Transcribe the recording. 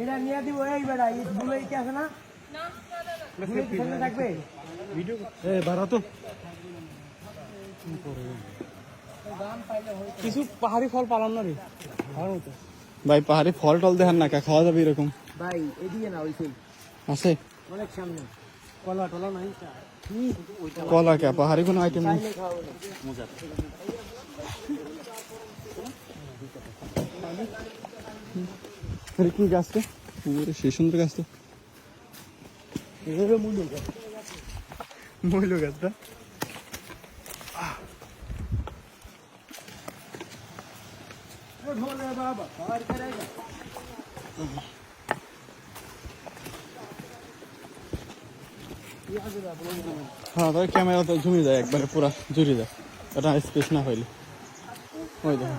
এটা নিয়ে দিব এই বেড়া এই বুলেই কি আছে না? বুলেই কি এ বাড়া তো। কিছু পাহাড়ি ফল পালাম না রে। ভাই পাহাড়ে ফল টল দেখেন না কা খাওয়া যাবে এরকম। ভাই এদিকে না ওই সেই। আছে। অনেক সামনে। কলা টলা নাই। কলা কে পাহাড়ি কোনো আইটেম নেই। কি গাছটা? সেই সুন্দর গাছ। তো এভাবে মূল্য কর। মহিল গাছটা। হ্যাঁ তাই ক্যামেরা তো জমে যায় একবারে পুরা জুড়ে যায়। এটা স্পেস না হইলে। ওই দেখো।